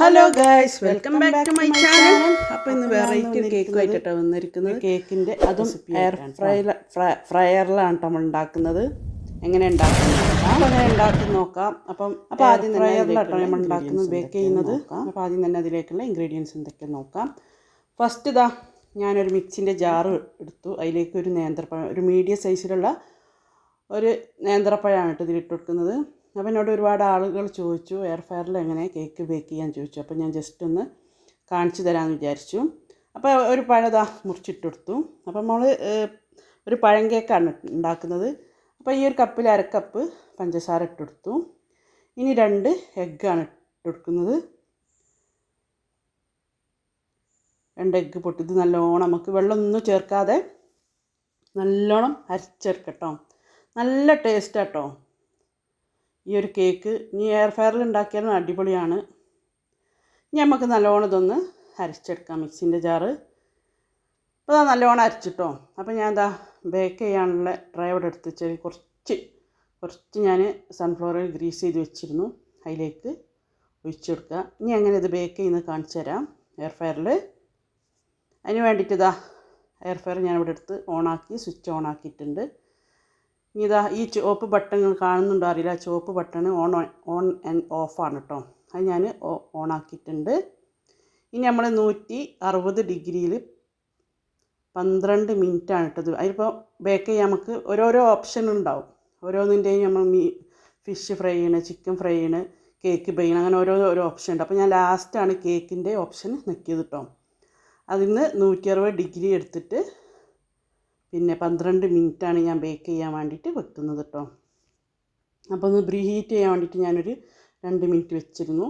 Hello guys welcome back to my channel അപ്പോൾ ഇന്ന് variety cake ആയിട്ടാണ് വന്നിരിക്കുന്നത്. കേക്കിന്റെ അതും എയർ ഫ്രൈ ഫ്രയറിലാണ് കേട്ടോ നമ്മൾ ഉണ്ടാക്കുന്നത്. എങ്ങനെ ഉണ്ടാക്കുന്നത് അങ്ങനെ ഉണ്ടാക്കി നോക്കാം. അപ്പം അപ്പോൾ ആദ്യം ഫ്രയറിലാട്ടോ നമ്മൾ ഉണ്ടാക്കുന്നത് ബേക്ക് ചെയ്യുന്നത്. അപ്പോൾ ആദ്യം തന്നെ അതിലേക്കുള്ള ഇൻഗ്രീഡിയൻസ് എന്തൊക്കെ നോക്കാം. ഫസ്റ്റ് ഇതാ ഞാനൊരു മിക്സിന്റെ ജാറ് എടുത്തു. അതിലേക്ക് ഒരു നേന്ത്രപ്പഴം ഒരു മീഡിയം സൈസിലുള്ള ഒരു നേന്ത്രപ്പഴമാണ് കേട്ടോ ഇതിലിട്ട് കൊടുക്കുന്നത്. അപ്പോൾ എന്നോട് ഒരുപാട് ആളുകൾ ചോദിച്ചു എയർ ഫയറിൽ എങ്ങനെ കേക്ക് ബേക്ക് ചെയ്യാൻ? ചോദിച്ചു. അപ്പോൾ ഞാൻ ജസ്റ്റ് ഒന്ന് കാണിച്ചു തരാമെന്ന് വിചാരിച്ചു. അപ്പോൾ ഒരു പഴതാ മുറിച്ചിട്ട് കൊടുത്തു. അപ്പോൾ നമ്മൾ ഒരു പഴം കേക്കാണ് ഉണ്ടാക്കുന്നത്. അപ്പോൾ ഈ ഒരു കപ്പിൽ അരക്കപ്പ് പഞ്ചസാര ഇട്ടെടുത്തു ഇനി രണ്ട് എഗ്ഗാണ് ഇട്ടെടുക്കുന്നത് രണ്ട് എഗ്ഗ് പൊട്ടി. ഇത് നല്ലോണം നമുക്ക് വെള്ളമൊന്നും ചേർക്കാതെ നല്ലോണം അരച്ചെടുക്കട്ടോ നല്ല ടേസ്റ്റ് കേട്ടോ ഈ ഒരു കേക്ക് ഇനി എയർ ഫയറിൽ ഉണ്ടാക്കിയാലും അടിപൊളിയാണ്. ഇനി നമുക്ക് നല്ലോണം ഇതൊന്ന് അരച്ചെടുക്കാം മിക്സിന്റെ ജാറ് അപ്പോൾ അതാ നല്ലോണം അരച്ചിട്ടോ. അപ്പോൾ ഞാൻ എന്താ ബേക്ക് ചെയ്യാനുള്ള ട്രൈ ഇവിടെ എടുത്ത് വെച്ചാൽ കുറച്ച് കുറച്ച് ഞാൻ സൺഫ്ലവർ ഗ്രീസ് ചെയ്ത് വെച്ചിരുന്നു. അതിലേക്ക് ഒഴിച്ചെടുക്കുക. ഇനി അങ്ങനെ ഇത് ബേക്ക് ചെയ്യുന്നത് കാണിച്ചു തരാം എയർ ഫയറിൽ അതിന് വേണ്ടിയിട്ട് ഇതാ എയർ ഫയർ ഞാൻ ഇവിടെ എടുത്ത് ഓണാക്കി സ്വിച്ച് ഇനി ഇതാ ഈ ചുവപ്പ് ബട്ടൺ കാണുന്നുണ്ടോ അറിയില്ല. ചുവപ്പ് ബട്ടൺ ഓൺ ഓൺ ആൻഡ് ഓഫാണ് കേട്ടോ അത് ഞാൻ ഓൺ ആക്കിയിട്ടുണ്ട്. ഇനി നമ്മൾ നൂറ്റി അറുപത് ഡിഗ്രിയിൽ പന്ത്രണ്ട് മിനിറ്റാണ് ഇട്ടത് അതിലിപ്പോൾ ബേക്ക് ചെയ്യാൻ നമുക്ക് ഓരോരോ ഓപ്ഷൻ ഉണ്ടാവും. ഓരോന്നിന്റെയും നമ്മൾ മീ ഫിഷ് ഫ്രൈ ചെയ്യണ ചിക്കൻ ഫ്രൈ ചെയ്യണ കേക്ക് ബെയ്യണം അങ്ങനെ ഓരോ ഓരോ ഓപ്ഷൻ ഉണ്ട്. അപ്പോൾ ഞാൻ ലാസ്റ്റാണ് കേക്കിന്റെ ഓപ്ഷൻ നിൽക്കിയത് കേട്ടോ അതിൽ നിന്ന് നൂറ്റി അറുപത് ഡിഗ്രി എടുത്തിട്ട് പിന്നെ പന്ത്രണ്ട് മിനിറ്റാണ് ഞാൻ ബേക്ക് ചെയ്യാൻ വേണ്ടിയിട്ട് വെക്കുന്നത് കേട്ടോ. അപ്പോൾ ഒന്ന് പ്രീ ഹീറ്റ് ചെയ്യാൻ വേണ്ടിയിട്ട് ഞാനൊരു രണ്ട് മിനിറ്റ് വെച്ചിരുന്നു.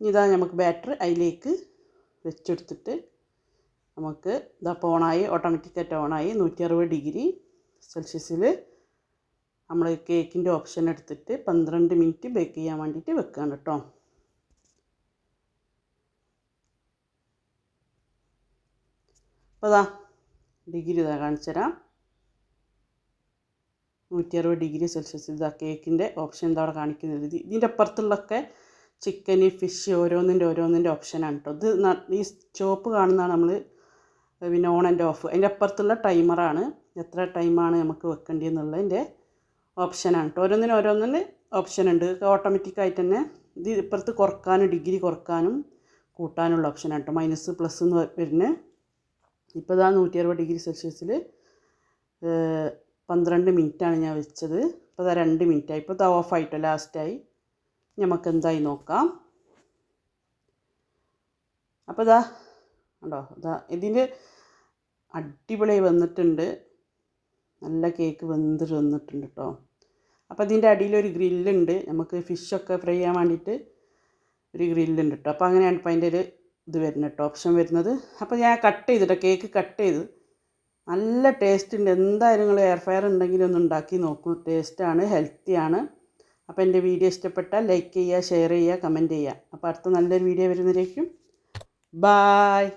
ഇതാ നമുക്ക് ബാറ്റർ അതിലേക്ക് വെച്ചെടുത്തിട്ട് നമുക്ക് ഇതാ ഓണായി ഓട്ടോമാറ്റിക്കായിട്ട് ഓണായി. നൂറ്റി അറുപത് ഡിഗ്രി സെൽഷ്യസിൽ നമ്മൾ കേക്കിന്റെ ഓപ്ഷൻ എടുത്തിട്ട് പന്ത്രണ്ട് മിനിറ്റ് ബേക്ക് ചെയ്യാൻ വേണ്ടിയിട്ട് വെക്കുകയാണ് കേട്ടോ. അപ്പോൾ അതാ ഡിഗ്രി ഇതാ കാണിച്ചു തരാം. നൂറ്റി അറുപത് ഡിഗ്രി സെൽഷ്യസ് ഇതാ കേക്കിന്റെ ഓപ്ഷൻ എന്താ അവിടെ കാണിക്കുന്നത്. ഇത് ഇതിന്റെ അപ്പുറത്തുള്ളൊക്കെ ചിക്കന് ഫിഷ് ഓരോന്നിന്റെ ഓരോന്നിന്റെ ഓപ്ഷനാണ് കേട്ടോ. ഇത് ഈ ചുവപ്പ് കാണുന്നതാണ് നമ്മൾ പിന്നെ ഓൺ ആൻഡ് ഓഫ്. അതിന്റെ അപ്പുറത്തുള്ള ടൈമറാണ്. എത്ര ടൈമാണ് നമുക്ക് വെക്കേണ്ടതെന്നുള്ളതിന്റെ ഓപ്ഷനാണ് കേട്ടോ. ഓരോന്നിനും ഓരോന്നിന് ഓപ്ഷൻ ഉണ്ട് ഓട്ടോമാറ്റിക്കായിട്ട് തന്നെ ഇത് ഇപ്പുറത്ത് കുറക്കാനും ഡിഗ്രി കുറക്കാനും കൂട്ടാനുള്ള ഓപ്ഷനാണ് കേട്ടോ. മൈനസ് പ്ലസ് എന്ന് വരുന്നത് ഇപ്പോൾ ഇതാ നൂറ്റി അറുപത് ഡിഗ്രി സെൽഷ്യസിൽ പന്ത്രണ്ട് മിനിറ്റാണ് ഞാൻ വെച്ചത്. ഇപ്പോൾ ഇതാ രണ്ട് മിനിറ്റായി. ഇപ്പോൾ ഇതാ ഓഫായിട്ടോ ലാസ്റ്റായി. നമുക്ക് എന്തായി നോക്കാം അപ്പോൾ ഇതാ ഉണ്ടോ ഇതാ ഇതിന്റെ അടിപൊളിയായി വന്നിട്ടുണ്ട്. നല്ല കേക്ക് വെന്ത് വന്നിട്ടുണ്ട് കേട്ടോ അപ്പോൾ ഇതിന്റെ അടിയിലൊരു ഗ്രില്ലുണ്ട്. നമുക്ക് ഫിഷൊക്കെ ഫ്രൈ ചെയ്യാൻ വേണ്ടിയിട്ട് ഒരു ഗ്രില്ലുണ്ട് കേട്ടോ അപ്പോൾ അങ്ങനെയാണ് ഇപ്പോൾ അതിന്റെ ഒരു ഇത് വരുന്ന കേട്ടോ ഓപ്ഷൻ വരുന്നത്. അപ്പോൾ ഞാൻ കട്ട് ചെയ്തിട്ട്. കേക്ക് കട്ട് ചെയ്ത്. നല്ല ടേസ്റ്റ് ഉണ്ട്. എന്തായാലും നിങ്ങൾ എയർ ഫയർ ഉണ്ടെങ്കിൽ ഒന്ന് ഉണ്ടാക്കി നോക്കൂ. ടേസ്റ്റാണ് ഹെൽത്തിയാണ് അപ്പോൾ എന്റെ വീഡിയോ ഇഷ്ടപ്പെട്ടാൽ ലൈക്ക് ചെയ്യുക ഷെയർ ചെയ്യുക കമന്റ് ചെയ്യുക. അപ്പോൾ അടുത്ത നല്ലൊരു വീഡിയോ വരുന്നതിലേക്കും. ബായ്